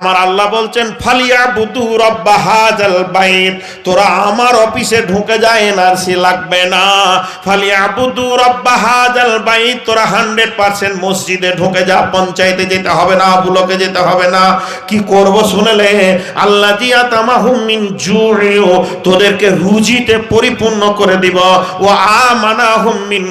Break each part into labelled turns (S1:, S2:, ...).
S1: আমার আল্লাহ বলছেন ফালিয়া বুদু রব্বা হাজাল বাইত। তোরা আমার অফিসে ঢুকে যায় এনআরসি লাগবে না। ফালিয়া বুদু রব্বা হাজাল বাইত। তোরা হান্ড্রেড পার্সেন্ট মসজিদে ঢুকে যা, পঞ্চায়েতে যেতে হবে না, বুলকে যেতে হবে না। কি করব শুনেলে? আল্লাহ জিয়া তামাহুম মিন জুরিও তোদেরকে রুজিতে পরিপূর্ণ করে দিব। ও আমানাহুম মিন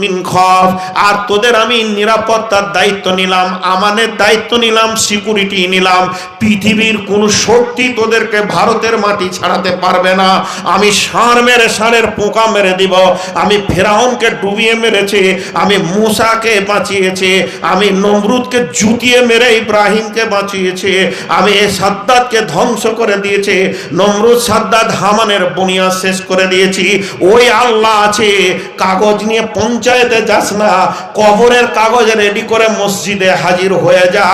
S1: মিন খফ। আর তোদের আমি নিরাপত্তার দায়িত্ব নিলাম, আমানের দায়িত্ব নিলাম, সিকিউরিটি নিলাম। পৃথিবীর কোন শক্তি তোদেরকে ভারতের মাটি ছাড়াতে পারবে না। আমি সার মেরে ষাঁড়ের পোকা মেরে দিব, আমি ফেরাউনকে ডুবিয়ে মেরেছি, আমি মূসাকে বাঁচিয়েছি, আমি নমরুদকে জুতিয়ে মেরে ইব্রাহিমকে বাঁচিয়েছি, আমি এ সাদ্দাতকে ধ্বংস করে দিয়েছি, নমরুদ সাদ্দাত হামানের বুনিয়া শেষ করে দিয়েছি। ওই আল্লাহ আছে, কাগজ নিয়ে পঞ্চায়েতে যাস না, কবরের কাগজ রেডি করে মসজিদে হাজির হয়ে যা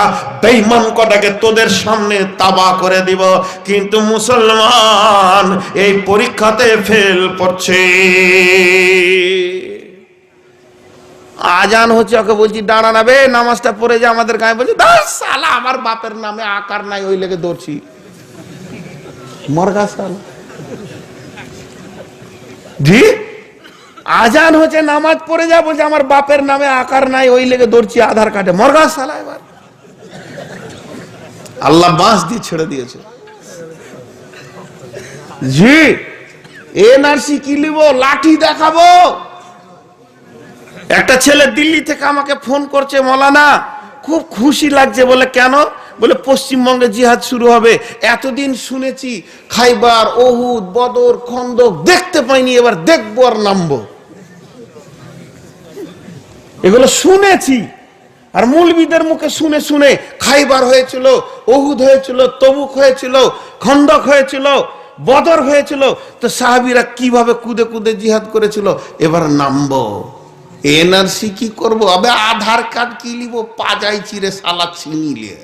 S1: বেঈমান কটাকে তোদের সামনে তাবা করে দিব। কিন্তু মুসলমান এই পরীক্ষাতে ফেল পড়ছে। আজান হচ্ছে, ওকে বলছি দাঁড়ানা বে, নামাজটা পড়ে যে, আমাদের গায়ে বলছি সালা, আমার বাপের নামে আকার নাই, ওই লেগে দৌড়ছি। মরগা সালা। জি? আজান হচ্ছে, নামাজ পড়ে যা, বলছে, আমার বাপের নামে আকার নাই, ওই লেগে দৌড়ছি, আধার কার্ডে। মরগা সালা এবার। আল্লাহ বাঁশ দিয়ে ছেড়ে দিয়েছে। জি এনআরসি কি লিব, লাঠি দেখাবো। একটা ছেলে দিল্লি থেকে আমাকে ফোন করছে, মলানা, খুব খুশি লাগছে বলে, কেন? বলে, পশ্চিমবঙ্গে জিহাদ শুরু হবে। এতদিন শুনেছি, খাইবার, ওহুদ, বদর, খন্দক দেখতে পাইনি, এবার দেখব আর নামবো। এগুলো শুনেছি। আর মৌলবীদের মুখে শুনে শুনে খাইবার হয়েছিল ওহুদ হয়েছিল তবুক হয়েছিল খন্দক হয়েছিল বদর হয়েছিল। তো সাহাবিরা কীভাবে কুদে কুদে জিহাদ করেছিল? এবার নামবো। এনআরসি কি করব? আবে আধার কার্ড কি লিব? পাজাই চিরে সালা ছিনিলে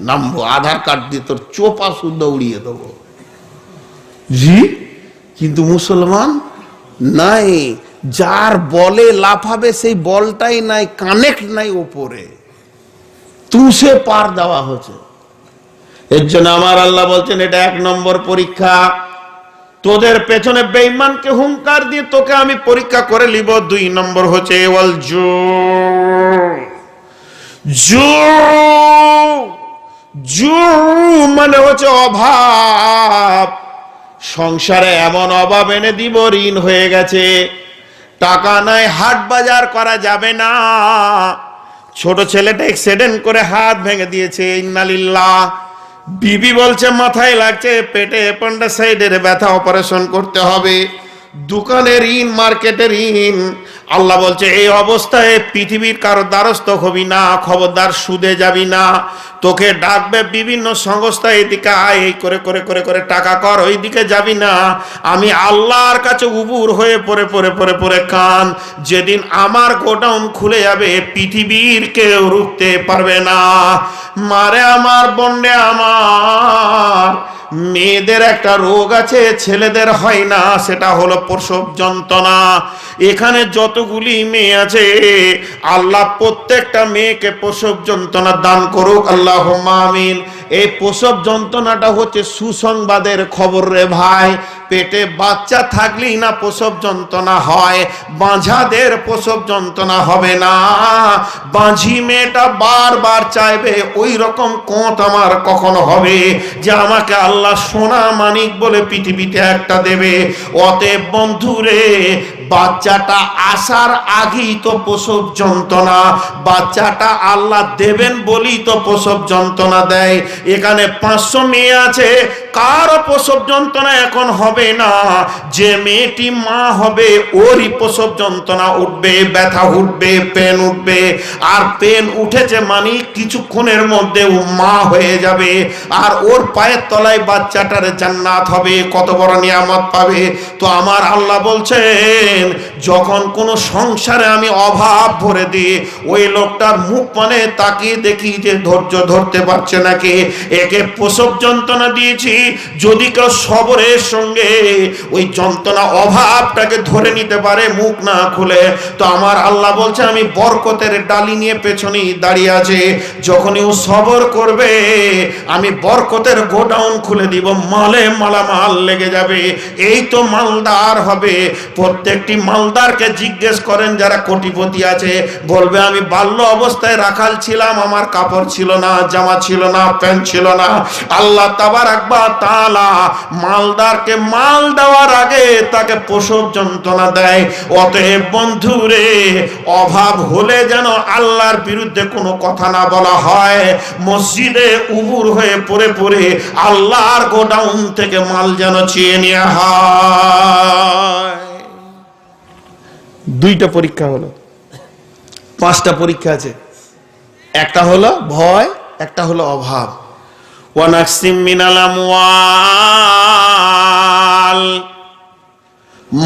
S1: নামবো আধার কার্ড দিয়ে তোর চোপা শুদ্ধ উড়িয়ে দেবো। জি? কিন্তু মুসলমান নাই, যার বলে লাফাবে সেই বলটাই নাই কানেক্ট নাই ওপরে। তুষে পার দেওয়া হচ্ছে এর জন্য আমার আল্লাহ বলছেন, এটা এক নম্বর পরীক্ষা। তোদের পেছনে বেঈমানকে হুঙ্কার দিয়ে তোকে আমি পরীক্ষা করে লিব দুই নম্বর হচ্ছে, ওয়াল জু। জু জু মানে হচ্ছে অভাব। সংসারে এমন অভাব এনে দিব, ঋণ হয়ে গেছে। টাকা নাই, হাট বাজার করা যাবে না। ছোট ছেলেটা এক্সিডেন্ট করে হাত ভেঙে দিয়েছে, ইন্নালিল্লাহ। বিবি বলছে, মাথায় লাগছে, পেটে সাইডের ব্যথা অপারেশন করতে হবে। দোকানের ঋণ, মার্কেটের ঋণ। আল্লাহ বলছে এই অবস্থায় পৃথিবীর কারও দ্বারস্থ হবি না, খবরদার সুদে যাবি না। তোকে ডাকবে বিভিন্ন সংস্থা, এদিকে আয়, এই করে করে করে করে টাকা কর ওই দিকে যাবি না। আমি আল্লাহর কাছে উবুর হয়ে পড়ে পড়ে পড়ে পড়ে কান। যেদিন আমার গোডাউন খুলে যাবে, পৃথিবীর কেউ রুখতে পারবে না। মারে আমার বন্ডে আমার। মেয়েদের একটা রোগ আছে, ছেলেদের হয় না, সেটা হলো প্রসব যন্ত্রণা। এখানে যতগুলি মেয়ে আছে, আল্লাহ প্রত্যেকটা মেয়েকে প্রসব যন্ত্রণা দান করুক আল্লাহ আমিন। এই প্রসব যন্ত্রণাটা হচ্ছে সুসংবাদের খবর রে ভাই। পেটে বাচ্চা থাকলেই না প্রসব যন্ত্রণা হয়, বাঁঝাদের প্রসব যন্ত্রণা হবে না। বাঁঝি মেয়েটা বারবার চাইবে ওই রকম কোঁত আমার কখনো হবে যে আমাকে আল্লাহ সোনা মানিক বলে পৃথিবীতে একটা দেবে। অতএব বন্ধুরে বাচ্চাটা আসার আগেই তো প্রসব যন্ত্রণা। বাচ্চাটা আল্লাহ দেবেন বলেই তো প্রসব যন্ত্রণা দেয়। এখানে পাঁচশো মেয়ে আছে কারও প্রসব যন্ত্রণা এখন হবে না? যে মেয়েটি মা হবে, ওরই প্রসব যন্ত্রণা উঠবে, ব্যথা উঠবে, পেন উঠবে। আর পেন উঠেছে মানে কিছুক্ষণের মধ্যে ও মা হয়ে যাবে। আর ওর পায়ের তলায় বাচ্চাটার জান্নাত হবে। কত বড় নিয়ামত পাবে। তো আমার আল্লাহ বলছেন, যখন কোনো সংসারে আমি অভাব ভরে দিই, ওই লোকটার মুখ মানে তাকিয়ে দেখি যে ধৈর্য ধরতে পারছে নাকি। একে প্রসব যন্ত্রণা দিয়েছি যদি কেউ সবরের সঙ্গে ওই যন্ত্রণা অভাবটাকে ধরে নিতে পারে, মুখ না খুলে, তো আমার আল্লাহ বলছে, আমি বরকতের ডালি নিয়ে পেছনেই দাঁড়িয়ে আছে। যখনই ও সবর করবে, আমি বরকতের গোডাউন খুলে দিব, মালে মালামাল লেগে যাবে। এই তো মালদার হবে। প্রত্যেকটি মালদারকে জিজ্ঞেস করেন, যারা কোটিপতি আছে, বলবে, আমি বাল্য অবস্থায় রাখাল ছিলাম, আমার কাপড় ছিল না, জামা ছিল না, প্যান্ট ছিল না। আল্লাহ তাবার একবার তালা মালদারকে মাল দেওয়ার আগে তাকে প্রসব যন্ত্রণা দেয়। অতএব বন্ধুরে, অভাব হলে যেন আল্লাহর বিরুদ্ধে কোনো কথা না বলা হয়। মসজিদে উবুর হয়ে পড়ে পড়ে আল্লাহর গোডাউন থেকে মাল যেন চেয়ে নেওয়া হয়। দুইটা পরীক্ষা হলো। পাঁচটা পরীক্ষা আছে। একটা হলো ভয়, একটা হলো অভাব। ওয়ানাকসিম মিনাল আমওয়াল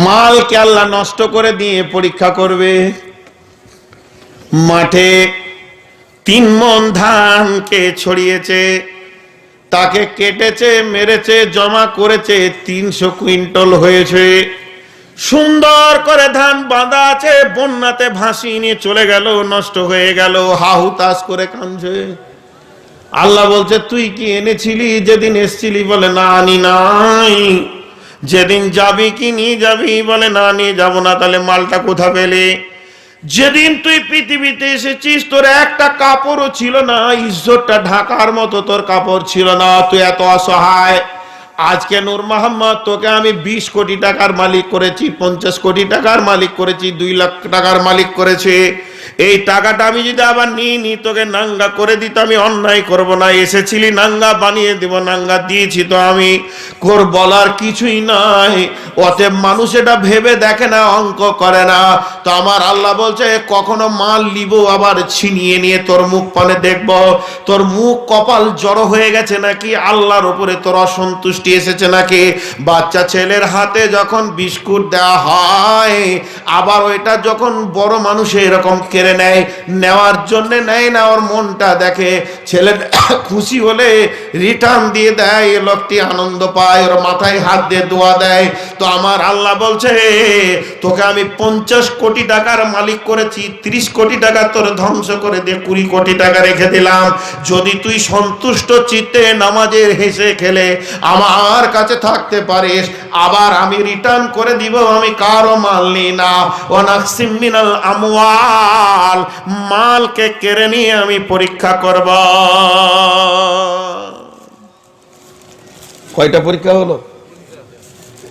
S1: মালকে আল্লাহ নষ্ট করে দিয়ে পরীক্ষা করবে। মাঠে তিন মন ধানকে ছড়িয়েছে, তাকে কেটেছে, মেরেছে, জমা করেছে, তিনশো কুইন্টল হয়েছে। সুন্দর করে ধান বাঁধা আছে, বন্যাতে ভাসিয়ে নিয়ে চলে গেল, নষ্ট হয়ে গেল হাহুতাস করে কাঁদছে। আল্লাহ বলছে, তুই কি এনেছিলি? যেদিন এসছিলি বলে, না, আনি নাই। যেদিন যাবি কি নিয়ে যাবি বলে, না, নিয়ে যাব না। তাহলে মালটা কোথা পেলে? যেদিন তুই পৃথিবীতে এসেছিস, তোর একটা কাপড়ও ছিল না, ইজ্জতটা ঢাকার মতো তোর কাপড় ছিল না। তুই এত অসহায়। আজকে নূর মোহাম্মদ তোকে আমি বিশ কোটি টাকার মালিক করেছি, পঞ্চাশ কোটি টাকার মালিক করেছি, দুই লাখ টাকার মালিক করেছে। এই টাকাটা আমি যদি আবার নিয়ে নি তোকে নাঙ্গা করে দিতে আমি অন্যায় করব না। এসেছিলি, নাঙ্গা বানিয়ে দিব, নাঙ্গা দিয়েছি তো আমি। কর বলার কিছুই নাই। অতএব মানুষ এটা ভেবে দেখে না, অঙ্ক করে না। তো আমার আল্লাহ বলছে, কখনো মাল নিব, আবার ছিনিয়ে নিয়ে তোর মুখ পানে দেখব। তোর মুখ কপাল জড়ো হয়ে গেছে নাকি? আল্লাহর উপরে তোর অসন্তুষ্টি এসেছে নাকি? বাচ্চা ছেলের হাতে যখন বিস্কুট দেওয়া হয়, আবার ওইটা যখন বড় মানুষে এরকম কেড়ে নেয়, নেওয়ার জন্য নেয় না, ওর মনটা দেখে। ছেলে খুশি হলে রিটার্ন দিয়ে দেয়, এ লোকটি আনন্দ পায়, ওর মাথায় হাত দিয়ে দোয়া দেয়। তো আমার আল্লাহ বলছে, তোকে আমি পঞ্চাশ কোটি টাকার মালিক করেছি, ত্রিশ কোটি টাকা তোর ধ্বংস করে দিয়ে কুড়ি কোটি টাকা রেখে দিলাম। যদি তুই সন্তুষ্ট চিত্তে নামাজের হেসে খেলে, আমার কাছে থাকতে পারিস। আবার আমি রিটার্ন করে দিব, আমি কারও মাল নি। না ওনাকসিম আমওয়াল মালকে কেড়ে নিয়ে আমি পরীক্ষা করব। কয়টা পরীক্ষা হলো?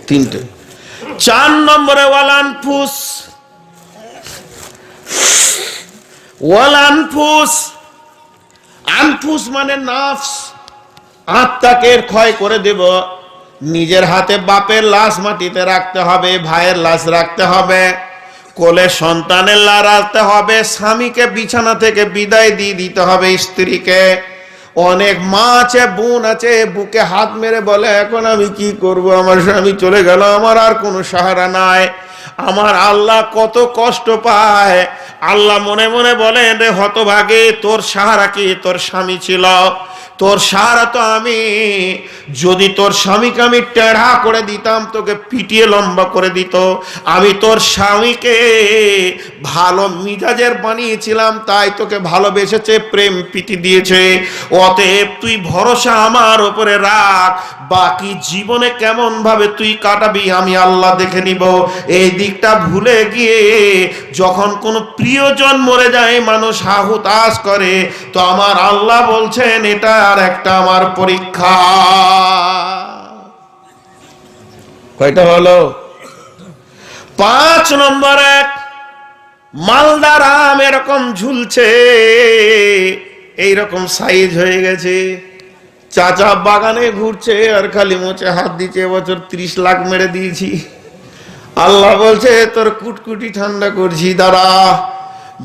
S1: তিনটে। চার নম্বরে ওয়ালান ফুস। ওয়ালানফুস আনফুস মানে নাফস। আত্মাকে ক্ষয় করে দেব। নিজের হাতে বাপের লাশ মাটিতে রাখতে হবে ভাইয়ের লাশ রাখতে হবে। কোলে সন্তানের লাড়াতে হবে, স্বামীকে বিছানা থেকে বিদায় দিয়ে দিতে হবে স্ত্রীকে। অনেক মা আছে, বোন আছে, বুকে হাত মেরে বলে, এখন আমি কি করব? আমার স্বামী চলে গেল, আমার আর কোনো সাহারা নাই। আমার আল্লাহ কত কষ্ট পায়। আল্লাহ মনে মনে বলেন, রে হতভাগে, তোর সাহারা কি? তোর স্বামী ছিল। তোর সাহারা তো আমি। যদি তোর স্বামীকে আমি টেढ़া করে দিতাম, তোকে পিটিয়ে লম্বা করে দিত। আমি তোর স্বামীকে ভালো মিজাজের বানিয়েছিলাম, তাই তোকে ভালোবেসেছে, প্রেম প্রীতি দিয়েছে। অতএব তুই ভরসা আমার ওপরে রাখ। বাকি জীবনে কেমন ভাবে তুই কাটাবি, আমি আল্লাহ দেখে নিব। এই দিকটা ভুলে গিয়ে যখন কোনো প্রিয়জন মরে যায়, মানুষ হাহুতাস করে, তো আমার আল্লাহ বলছেন, এটা আর একটা আমার পরীক্ষা। কয়টা হলো? পাঁচ নম্বর এক মালদার আম এরকম ঝুলছে, এইরকম সাইজ হয়ে গেছে। চাচা বাগানে ঘুরছে আর খালি মোচে হাত দিচ্ছে, এবছর ত্রিশ লাখ মেরে দিয়েছি। আল্লাহ বলছে, তোর কুটকুটি ঠান্ডা করছি, দাঁড়া।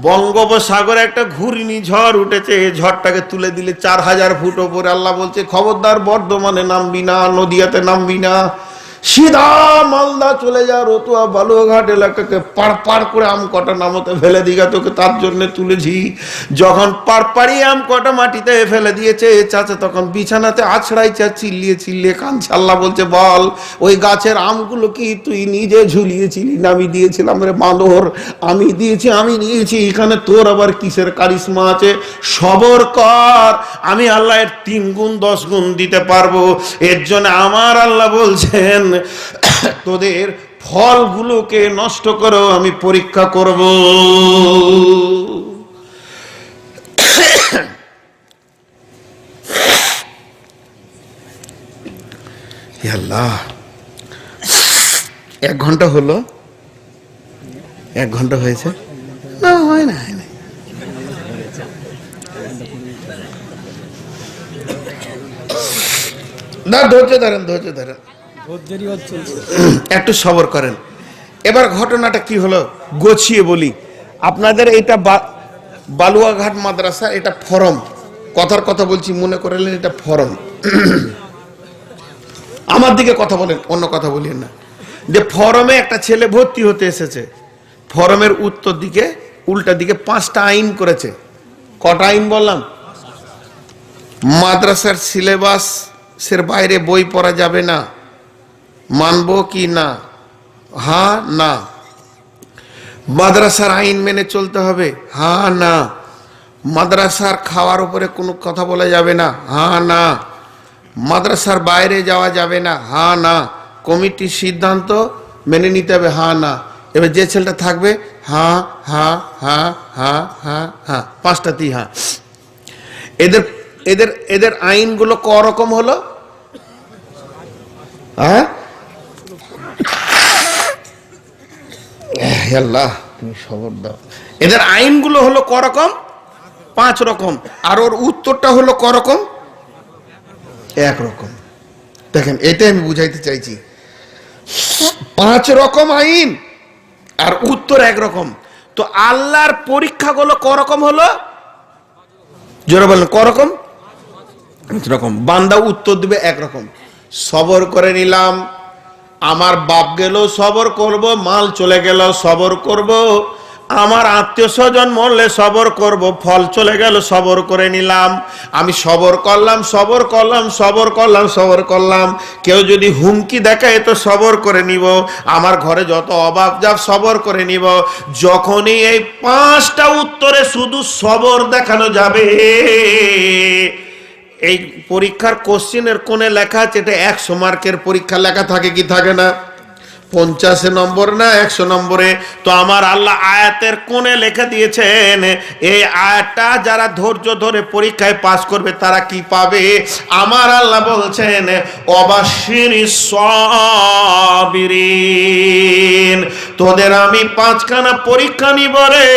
S1: বঙ্গোপসাগরে একটা ঘূর্ণি ঝড় উঠেছে ঝড়টাকে তুলে দিলে চার হাজার ফুট ওপরে। আল্লাহ বলছে, খবরদার, বর্ধমানে নামবি না, নদিয়াতে নামবি না। সিধা মালদা চলে যা, রতুয়া বালুঘাট এলাকাকে পার পার করে আম কটা নামতে ফেলে দিঘা তোকে তার জন্য তুলেছি। যখন পার পাড়ি আম কটা মাটিতে ফেলে দিয়েছে, চাচা তখন বিছানাতে আছড়াই চা চিল্লিয়ে চিল্লিয়ে কাঁদছে আল্লাহ বলছে, বল, ওই গাছের আমগুলো কি তুই নিজে ঝুলিয়েছিলি? না, আমি দিয়েছিলাম রে বাঁদর। আমি দিয়েছি, আমি নিয়েছি। এখানে তোর আবার কিসের কারিশমা আছে? সবর কর। আমি আল্লাহ এর তিন গুণ, দশ গুণ দিতে পারব। এর জন্য আমার আল্লাহ বলছেন তোদের ফলগুলোকে নষ্ট করো, আমি পরীক্ষা করব। এক ঘণ্টা হলো? এক ঘণ্টা হয়েছে? না, হয় না হয় না। না, ধৈর্য ধরেন ধৈর্য ধরেন। একটু সবর করেন। এবার ঘটনাটা কি হলো গোছিয়ে বলি। আপনাদের এটা বালুয়াঘাট মাদ্রাসা, এটা ফরম। কথার কথা বলছি, মনে করলেন এটা ফরম। আমার দিকে কথা বলেন, অন্য কথা বলিয়েন না। যে ফরমে একটা ছেলে ভর্তি হতে এসেছে, ফরমের উত্তর দিকে, উল্টা দিকে পাঁচটা আইন করেছে। কটা আইন বললাম? মাদ্রাসার সিলেবাসের বাইরে বই পড়া যাবে না। মানবো কি না? হা, না। মাদ্রাসার আইন মেনে চলতে হবে? হা, না। মাদ্রাসার খাওয়ার উপরে কোনো কথা বলা যাবে না? হা, না। মাদ্রাসার বাইরে যাওয়া যাবে না? হা, না। কমিটির সিদ্ধান্ত মেনে নিতে হবে? হা, না। এবার যে ছেলেটা থাকবে, হা হা হা হা হা হা পাঁচটাতেই হা। এদের এদের এদের আইনগুলো করকম হলো? হ্যাঁ? আল্লাহ তুমি খবর দাও। এদের আইনগুলো হলো করকম, পাঁচ রকম। আর ওর উত্তরটা হলো করকম, এক রকম। দেখেন, এটাই আমি বুঝাইতে চাইছি। পাঁচ রকম আইন আর উত্তর এক রকম। তো আল্লাহর পরীক্ষাগুলো করকম হলো, জোরে বলেন, করকম? রকম। বান্দা উত্তর দিবে একরকম সবর করে নিলাম আমার বাপ গেল, সবর করব, মাল চলে গেল, সবর করব। আমার আত্মীয় স্বজন মরলে সবর করব, ফল চলে গেল, সবর করে নিলাম। আমি সবর করলাম সবর করলাম সবর করলাম সবর করলাম। কেউ যদি হুমকি দেখায় তো সবর করে নিব। আমার ঘরে যত অভাব যাব সবর করে নিব। যখনই এই পাঁচটা উত্তরে শুধু সবর দেখানো যাবে এই পরীক্ষার কোশ্চেনের কোণে লেখা আছে, এটা একশো মার্কের পরীক্ষা লেখা থাকে কি থাকে না? পঞ্চাশে নম্বর না একশো নম্বরে? তো আমার আল্লাহ আয়াতের কোণে লিখে দিয়েছেন, এই আয়াতটা যারা ধৈর্য ধরে পরীক্ষায় পাশ করবে তারা কি পাবে? আমার আল্লাহ বলছেন, অবাসির সবিরিন। তোদের আমি পাঁচখানা পরীক্ষা নিব রে,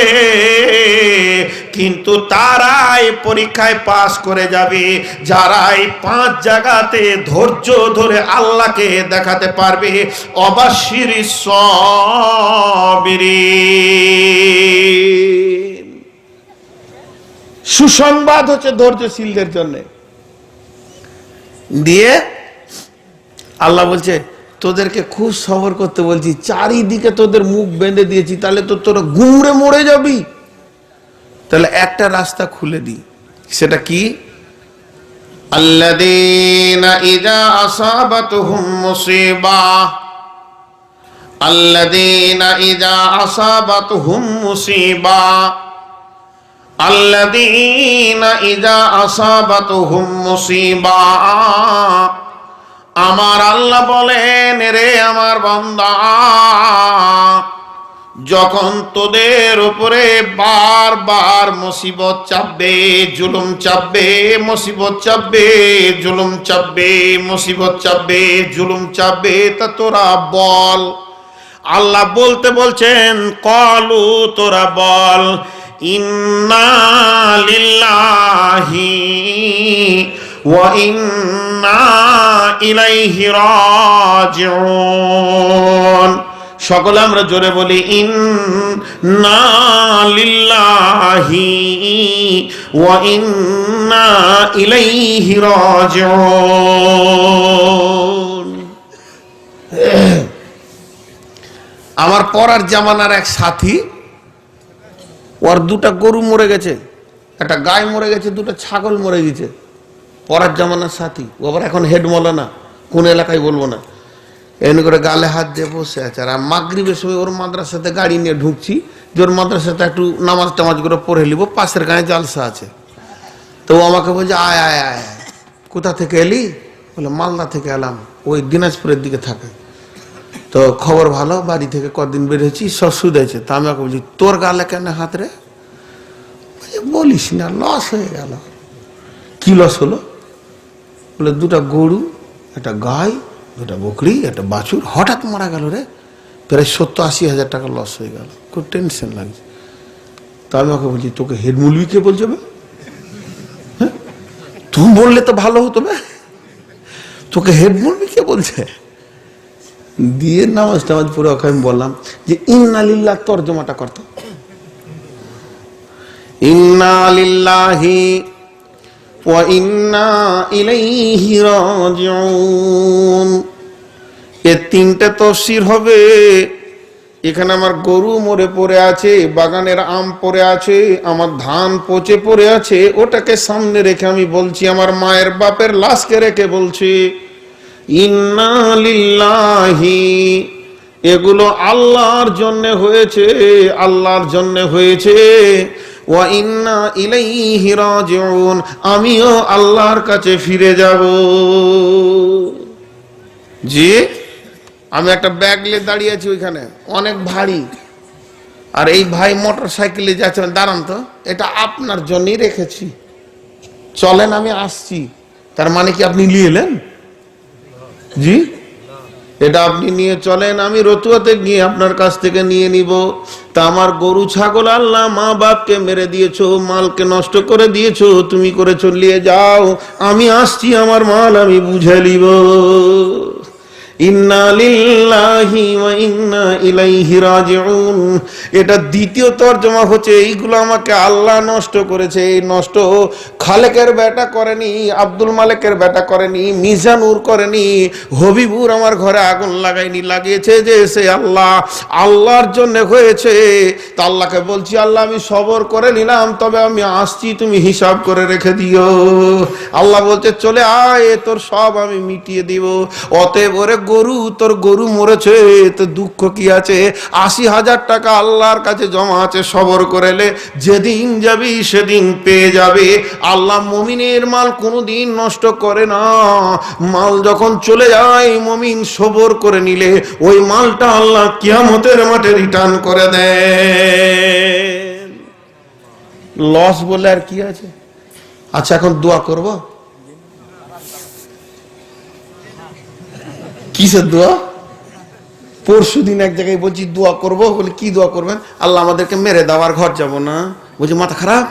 S1: কিন্তু তারাই পরীক্ষায় পাশ করে যাবে। যারা এই পাঁচ জায়গাতে ধৈর্য ধরে আল্লাহকে দেখাতে পারবে সবিরিন সুসংবাদ হচ্ছে ধৈর্যশীলদের জন্য। দিয়ে আল্লাহ বলছে, তোদেরকে খুব সবর করতে বলছি, চারিদিকে তোদের মুখ বেঁধে দিয়েছি, তাহলে তো তোরা গুমড়ে মরে যাবি। তাহলে একটা রাস্তা খুলে দি সেটা কি? আল্লাযীনা ইযা আসাবাতুহুম মুসিবা। আল্লাযীনা ইযা আসাবাতুহুম মুসিবা। আল্লাযীনা ইযা আসাবাতুহুম মুসিবা। আমার আল্লাহ বলেন, রে আমার বান্দা, যখন তোদের উপরে বারবার মুসিবত চাপবে, জুলুম চাপবে, মুসিবত চাপবে, জুলুম চাপবে, মুসিবত চাপবে, জুলুম চাপবে, তা তোরা বল। আল্লাহ বলতে বলছেন, কলু তোরা বল ওয়া সকলে আমরা জোরে বলি, ইন্না লিল্লাহি ওয়া ইন্না ইলাইহি রাজিউন। আমার পরার জামানার এক সাথী, ওর দুটা গরু মরে গেছে, একটা গায়ে মরে গেছে, দুটো ছাগল মরে গেছে। পরার জামানার সাথী, ও আবার এখন হেড না কোন এলাকায় বলব না। এমনি করে গালে হাত দিয়ে বসে আছে। আর মাগরিবের সময় ওর মাদ্রাসাতে গাড়ি নিয়ে ঢুকছি, যে ওর মাদ্রাসাতে একটু নামাজ টামাজ করে পড়ে নিব, পাশের গায়ে জালসা আছে। তো ও আমাকে বলছে, আয় আয় আয়। কোথা থেকে এলি? বলে, মালদা থেকে এলাম। ওই দিনাজপুরের দিকে থাকে। তো খবর ভালো, বাড়ি থেকে কদিন বেরিয়েছি সব সুদেছে তা আমি বলছি, তোর গালে কেন হাত রে? বলিস না লস হয়ে গেল। কি লস হলো? বলে, দুটা গরু, একটা গাই, দুটা বকরি, একটা বাছুর, হঠাৎ মারা গেল রে। প্রায় সত্তর আশি হাজার টাকা লস হয়ে গেল। খুব টেনশন লাগছে। তা আমি ওকে বলছি, তোকে হেড কে বলছে? হ্যাঁ? তুমি বললে তো ভালো হতো তোকে হেড মুলবি কে বলছে? দিয়ে নামাজ টামাজ পরে আমি বললাম যে ইন্নালিল্লাহ তর্জমাটা করতো। ইন্নালিল্লাহি ওয়া ইলাইহি রাজিউন। এ তিনটে তফসির হবে। এখানে আমার গরু মরে পড়ে আছে, বাগানের আম পড়ে আছে, আমার ধান পচে পড়ে আছে, ওটাকে সামনে রেখে আমি বলছি, আমার মায়ের বাপের লাশকে রেখে বলছি। ইন্না লিল্লাহি। এগুলো আল্লাহর জন্য হয়েছে, আল্লাহর জন্য হয়েছে। ওয়া ইন্না ইলাইহি রাজিউন, আমিও আল্লাহর কাছে ফিরে যাব। জি, আমি একটা ব্যাগ নিয়ে দাঁড়িয়ে আছি ওইখানে, অনেক ভারী। আর এই ভাই মোটর সাইকেলে যাচ্ছেন দাঁড়ান তো, এটা আপনার জন্যই রেখেছি। চলেন, আমি আসছি। তার মানে কি আপনি নিয়ে এলেন? জি? এটা আপনি নিয়ে চলেন, আমি রতুয়াতে গিয়ে আপনার কাছ থেকে নিয়ে নিব। তা আমার গরু, ছাগল, আল্লাহ, মা বাপকে মেরে দিয়েছ, মালকে নষ্ট করে দিয়েছ, তুমি করে চলিয়ে যাও। আমি আসছি, আমার মাল আমি বুঝে নিব। এটা দ্বিতীয় তর্জমা হচ্ছে, এইগুলো আমাকে আল্লাহ নষ্ট করেছে, এই নষ্ট খালেকের বেটা করেনি, আব্দুল মালিকের বেটা করেনি, মিজানুর করেনি, হবিবুর আমার ঘরে আগুন লাগাইনি লাগিয়েছে যে সে আল্লাহ, আল্লাহর জন্য হয়েছে। তা আল্লাহকে বলছি, আল্লাহ আমি সবর করে নিলাম, তবে আমি আসছি, তুমি হিসাব করে রেখে দিও। আল্লাহ বলছে, চলে আয়, তোর সব আমি মিটিয়ে দিব। অতএব ওরে গরু তোর গরু মরেছে তো দুঃখ কি আছে? আশি হাজার টাকা আল্লাহর কাছে জমা আছে সবর করেলে যেদিন যাবি সেদিন পেয়ে যাবে। আল্লাহ মমিনের মাল কোনোদিন নষ্ট করে না। মাল যখন চলে যায় মমিন সবর করে নিলে ওই মালটা আল্লাহ কিয়ামতের মাঠে রিটার্ন করে দেন। লস বলে আর কি আছে? আচ্ছা এখন দোয়া করব। কিসের দোয়া? পরশু দিন এক জায়গায় বলছি, দোয়া করব। বলে, কি দোয়া করবেন? আল্লাহ আমাদেরকে মেরে দেওয়ার ঘর যাব না। বলছি, মাথা খারাপ?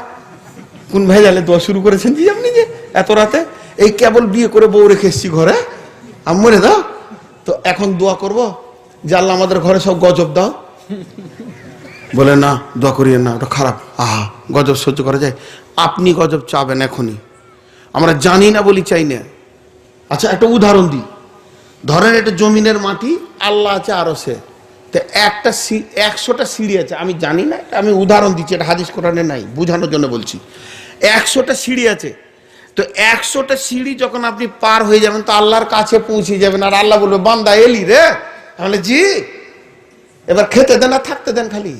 S1: কোন ভেজালে দোয়া শুরু করেছেন জি আপনি যে এত রাতে? এই কেবল বিয়ে করে বউ রেখে এসছি ঘরে আমি মরে দাও। তো এখন দোয়া করব? যে আল্লাহ আমাদের ঘরে সব গজব দাও। বলে, না, দোয়া করিয়ে না, ওটা খারাপ। আহা, গজব সহ্য করা যায়? আপনি গজব চাবেন এখনই। আমরা জানি না বলি চাই না। আচ্ছা একটা উদাহরণ দিই। ধরেন এটা জমিনের মাটি, আল্লাহ আছে, আরও সে। তো একটা একশোটা সিঁড়ি আছে, আমি জানি না, এটা আমি উদাহরণ দিচ্ছি, এটা হাদিস কোরআনে নাই, বোঝানোর জন্য বলছি। একশোটা সিঁড়ি আছে, তো একশোটা সিঁড়ি যখন আপনি পার হয়ে যাবেন, তো আল্লাহর কাছে পৌঁছে যাবেন, আর আল্লাহ বলবে, বান্দা, এলি রে। তাহলে জি, এবার খেতে দেন আর থাকতে দেন খালি।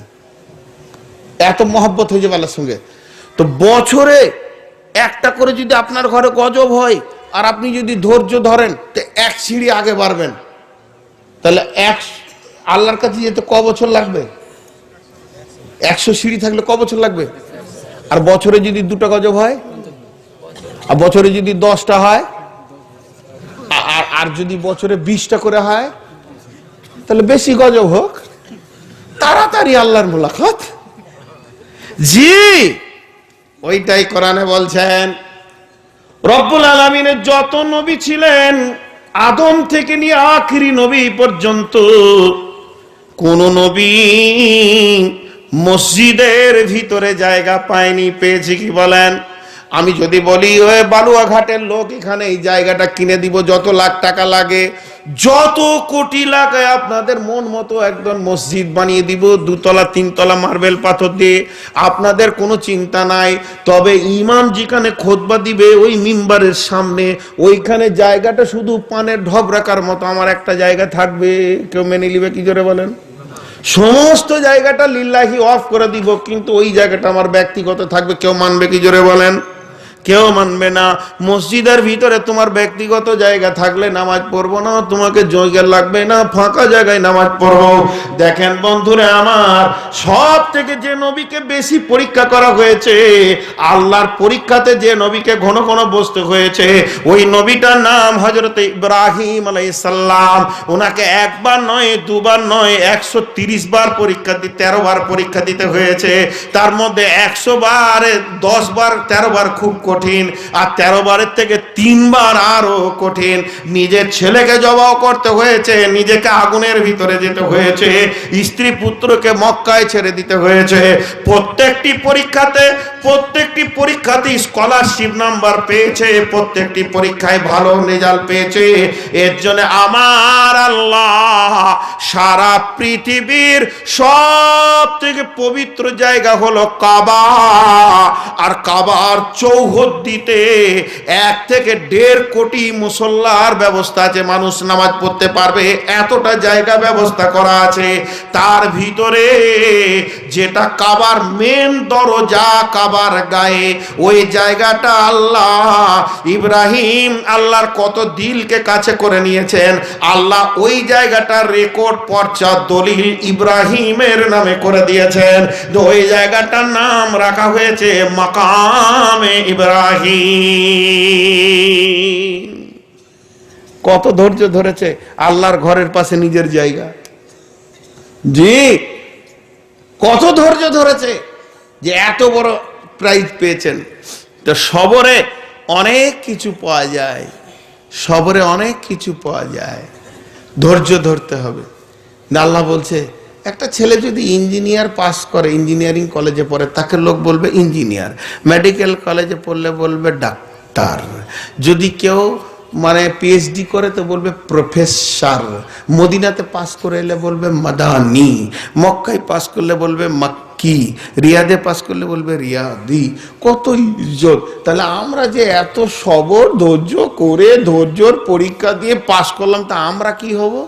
S1: এত মহব্বত হয়ে যাবে আল্লাহর সঙ্গে। তো বছরে একটা করে যদি আপনার ঘরে গজব হয় আর আপনি যদি ধৈর্য ধরেন, তো এক সিঁড়ি আগে বাড়বেন। তাহলে এক আল্লাহর কাছে যেতে ক বছর লাগবে? একশো সিঁড়ি থাকলে ক বছর লাগবে? আর বছরে যদি দুটো গজব হয়? আর বছরে যদি দশটা হয়? আর আর যদি বছরে বিশটা করে হয়? তাহলে বেশি গজব হোক। তাড়াতাড়ি আল্লাহর মোলাকাত। জি, ওইটাই কোরআনে বলছেন। রব্বুল আলমিনের যত নবী ছিলেন, আদম থেকে নিয়ে আখিরি নবী পর্যন্ত কোন নবী মসজিদের ভিতরে জায়গা পায়নি, পেয়েছে কি বলেন? আমি যদি বলি ওই বালুয়াঘাটের লোক এখানে এই জায়গাটা কিনে দিব, যত লাখ টাকা লাগে, যত কোটি লাগায় আপনাদের মন মতো একদম মসজিদ বানিয়ে দিব, দুতলা, তিনতলা মার্বেল পাথর দিয়ে। আপনাদের কোনো চিন্তা নাই, তবে ইমাম যেখানে খোদবা দিবে, ওই মিম্বারের সামনে, ওইখানে জায়গাটা শুধু পানের ঢব রাখার মতো, আমার একটা জায়গা থাকবে, কেউ মেনে নিবে কি করে বলেন? সমস্ত জায়গাটা লিল্লাহি অফ করে দিব, কিন্তু ওই জায়গাটা আমার ব্যক্তিগত থাকবে, কেউ মানবে কি জোরে বলেন? কেউ মানবে না। মসজিদের ভিতরে তোমার ব্যক্তিগত জায়গা থাকলে নামাজ পড়ব না, তোমাকে জায়গা লাগবে না, ফাঁকা জায়গায় নামাজ পড়ব। দেখেন বন্ধুরে আমার সব থেকে যে নবীকে বেশি পরীক্ষা করা হয়েছে, আল্লাহর পরীক্ষাতে যে নবীকে ঘন ঘন বসতে হয়েছে, ওই নবীটার নাম হজরত ইব্রাহিম আলাইসাল্লাম ওনাকে একবার নয়, দুবার নয়, একশো তিরিশ বার পরীক্ষা দিতে তেরো বার পরীক্ষা দিতে হয়েছে। তার মধ্যে একশো বার, দশ বার, তেরো বার খুব কঠিন, আর তেরো বারের থেকে তিনবার আরও কঠিন। নিজের ছেলেকে জবাও করতে হয়েছে, নিজেকে আগুনের ভিতরে যেতে হয়েছে, স্ত্রী পুত্রকে মক্কায় ছেড়ে দিতে হয়েছে। প্রত্যেকটি পরীক্ষাতে প্রত্যেকটি পরীক্ষাতে স্কলারশিপ নাম্বার পেয়েছে, প্রত্যেকটি পরীক্ষায় ভালো রেজাল্ট পেয়েছে। এর জন্য আমার আল্লাহ সারা পৃথিবীর সব থেকে পবিত্র জায়গা হলো কাবা। আর কাবার চৌহদ্দিতে এক থেকে দেড় কোটি মুসল্লার ব্যবস্থা আছে, মানুষ নামাজ পড়তে পারবে, এতটা জায়গা ব্যবস্থা করা আছে। তার ভিতরে যেটা কাবার মেন দরজা, কাবার গায়ে, ওই জায়গাটা আল্লাহ ইব্রাহিম আল্লাহর কত দিলকে কাছে করে নিয়েছেন। আল্লাহ ওই জায়গাটার রেকর্ড পর্চা দলিল ইব্রাহিমের নামে করে দিয়েছেন। ওই জায়গাটার নাম রাখা হয়েছে মাকামে ইব্রাহিম। কত ধৈর্য ধরেছে আল্লাহর ঘরের পাশে নিজের জায়গা। জি, কত ধৈর্য ধরেছে যে এত বড় প্রাইজ পেয়েছেন। তো সবরে অনেক কিছু পাওয়া যায়, সবরে অনেক কিছু পাওয়া যায়। ধৈর্য ধরতে হবে। আল্লাহ বলছে একটা ছেলে যদি ইঞ্জিনিয়ার পাস করে, ইঞ্জিনিয়ারিং কলেজে পড়ে, তাকে লোক বলবে ইঞ্জিনিয়ার। মেডিকেল কলেজে পড়লে বলবে ডাক্তার। যদি কেউ মানে পিএইচডি করে, তো বলবে প্রফেসর। মদিনাতে পাস করে এলে বলবে মাদানি। মক্কায় পাস করলে বলবে মাক্কি। রিয়াদে পাস করলে বলবে রিয়াদি। কত ইজ্জত। তাহলে আমরা যে এত সবর, ধৈর্য করে, ধৈর্যর পরীক্ষা দিয়ে পাস করলাম, তা আমরা কি হব?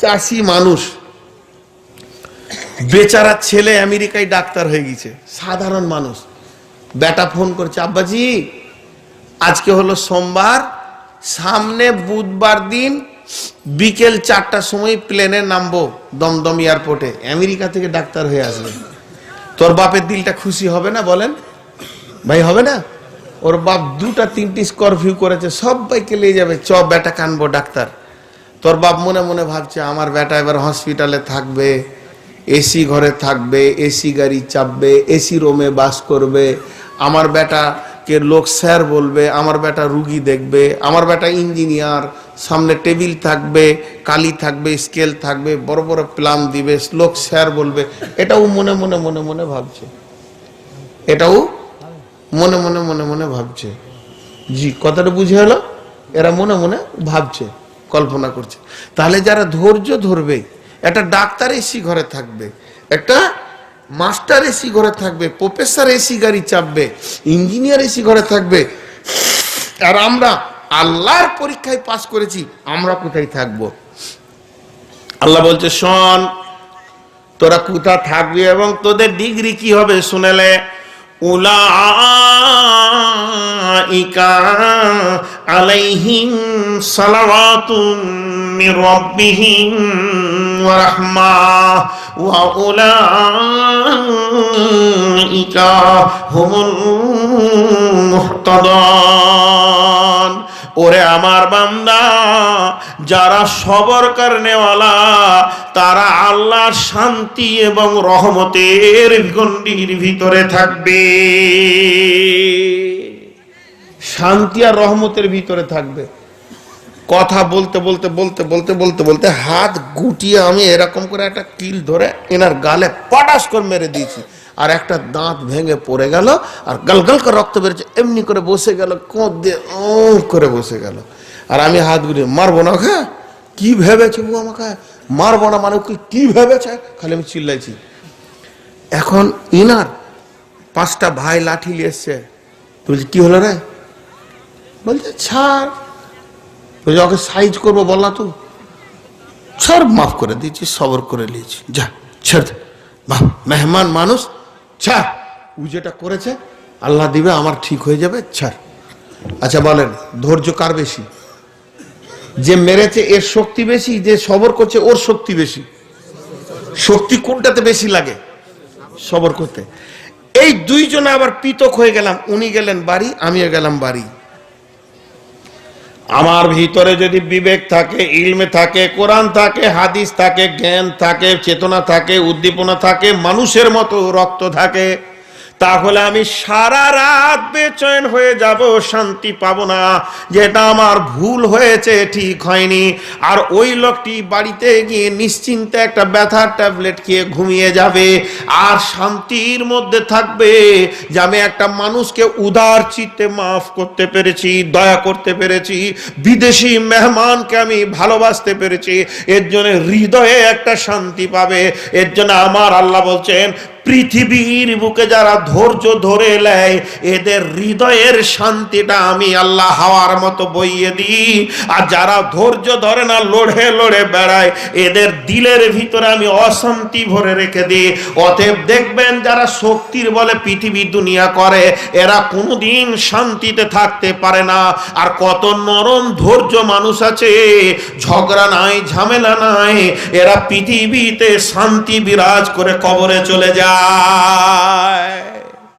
S1: চাষি মানুষ। বেচারা ছেলে আমেরিকায় ডাক্তার হয়ে গেছে, সাধারণ মানুষ। বেটা ফোন করছে, আব্বাজি, আজকে হলো সোমবার, সামনে বুধবার দিন বিকেল চারটার সময় প্লেনে নামবো দমদম এয়ারপোর্টে। আমেরিকা থেকে ডাক্তার হয়ে আসবে। তোর বাপের দিলটা খুশি হবে না বলেন? ভাই, হবে না? ওর বাপ দুটা, তিনটি স্করপিউ করেছে সবাইকে নিয়ে যাবে। চ, বেটা কানবো ডাক্তার। তোর বাপ মনে মনে ভাবছে, আমার বেটা এবার হসপিটালে থাকবে এসি ঘরে থাকবে এসি গাড়ি চাপবে এসি রোমে বাস করবে, আমার বেটাকে লোক স্যার বলবে, আমার বেটা রুগী দেখবে, আমার বেটা ইঞ্জিনিয়ার সামনে টেবিল থাকবে, কালি থাকবে স্কেল থাকবে, বড় বড় প্ল্যান দিবে, লোক স্যার বলবে। এটাও মনে মনে মনে মনে ভাবছে। এটাও মনে মনে মনে মনে ভাবছে। জি, কথাটা বুঝে হলো এরা মনে মনে ভাবছে। কল্পনা করছে। তাহলে যারা ধৈর্য ধরবে, একটা ডাক্তার এসি ঘরে থাকবে, একটা মাস্টার এসি ঘরে থাকবে, প্রফেসর এসি গাড়ি চাপবে, ইঞ্জিনিয়ার এসি ঘরে থাকবে, আর আমরা আল্লাহর পরীক্ষায় পাশ করেছি, আমরা কোথায় থাকব? আল্লাহ বলছে, শোন, তোরা কোথা থাকবি এবং তোদের ডিগ্রি কি হবে শুনেলে? আলাইহিম সালাওয়াতুম মির রাব্বিহিম ওয়া রাহমা ওয়া উলাইকা হুমুল মুহতাদান। ওরে আমার বান্দা, যারা সবর কারণেওয়ালা তারা আল্লাহর শান্তি এবং রহমতের গণ্ডির ভিতরে থাকবে। শান্তি আর রহমতের ভিতরে থাকবে। কথা বলতে বলতে বলতে বলতে বলতে বলতে হাত গুটিয়ে আমি এরকম করে একটা কিল ধরে এনার গালে পটাশ করে মেরে দিয়েছি। আর একটা দাঁত ভেঙে পড়ে গেল আর গলগল করে রক্ত বেরোচ্ছে। এমনি করে বসে গেল কোঁত দিয়ে ও করে বসে গেল। আর আমি হাত গুটিয়ে, মারবো না ওকে? কি ভেবেছে ও আমাকে? মারবো না মানে ওকে কি ভেবেছে? খালি আমি চিল্লাইছি। এখন ইনার পাঁচটা ভাই লাঠি নিয়ে এসছে। বলছি, কি হলো রে? বলছে, ছাড়। বলছে, ওকে সাইজ করব, বল তো। ছাড়, মাফ করে দিয়েছি, সবর করে নিয়েছি। যা, ছেড়ে মেহমান মানুষ, ছাড়। ও যেটা করেছে, আল্লাহ দিবে, আমার ঠিক হয়ে যাবে, ছাড়। আচ্ছা বলেন, ধৈর্য কার বেশি? যে মেরেছে, এর শক্তি বেশি, যে সবর করছে, ওর শক্তি বেশি। শক্তি কোনটাতে বেশি লাগে? সবর করতে। এই দুইজনে আবার পৃথক হয়ে গেলাম। উনি গেলেন বাড়ি, আমিও গেলাম বাড়ি। আমার ভিতরে যদি বিবেক থাকে, ইলমে থাকে, কোরআন থাকে, হাদিস থাকে, জ্ঞান থাকে, চেতনা থাকে, উদ্দীপনা থাকে, মানুষের মতো রক্ত থাকে তাহলে আমি সারা রাত বেচয়ন হয়ে যাব, শান্তি পাবো না। যেটা আমার ভুল হয়েছে, ঠিক হয়নি। আর ওই লোকটি বাড়িতে গিয়ে নিশ্চিন্তে একটা ব্যথার ট্যাবলেট খেয়ে ঘুমিয়ে যাবে। আর শান্তির মধ্যে থাকবে যে আমি একটা মানুষকে উদার চিত্তে মাফ করতে পেরেছি, দয়া করতে পেরেছি। বিদেশি মেহমানকে আমি ভালোবাসতে পেরেছি। এর জন্য হৃদয়ে একটা শান্তি পাবে। এর জন্য আমার আল্লাহ বলছেন পৃথিবীর বুকে যারা ধৈর্য ধরে নেয়, এদের হৃদয়ের শান্তিটা আমি আল্লাহ হাওয়ার মতো বইয়ে দিই। আর যারা ধৈর্য ধরে না, লড়ে লড়ে বেড়ায়, এদের দিলের ভিতরে আমি অশান্তি ভরে রেখে দিই। অতএব দেখবেন যারা শক্তির বলে পৃথিবী দুনিয়া করে, এরা কোনোদিন শান্তিতে থাকতে পারে না। আর কত নরম ধৈর্য মানুষ আছে, ঝগড়া নাই, ঝামেলা নাই, এরা পৃথিবীতে শান্তি বিরাজ করে কবরে চলে যায়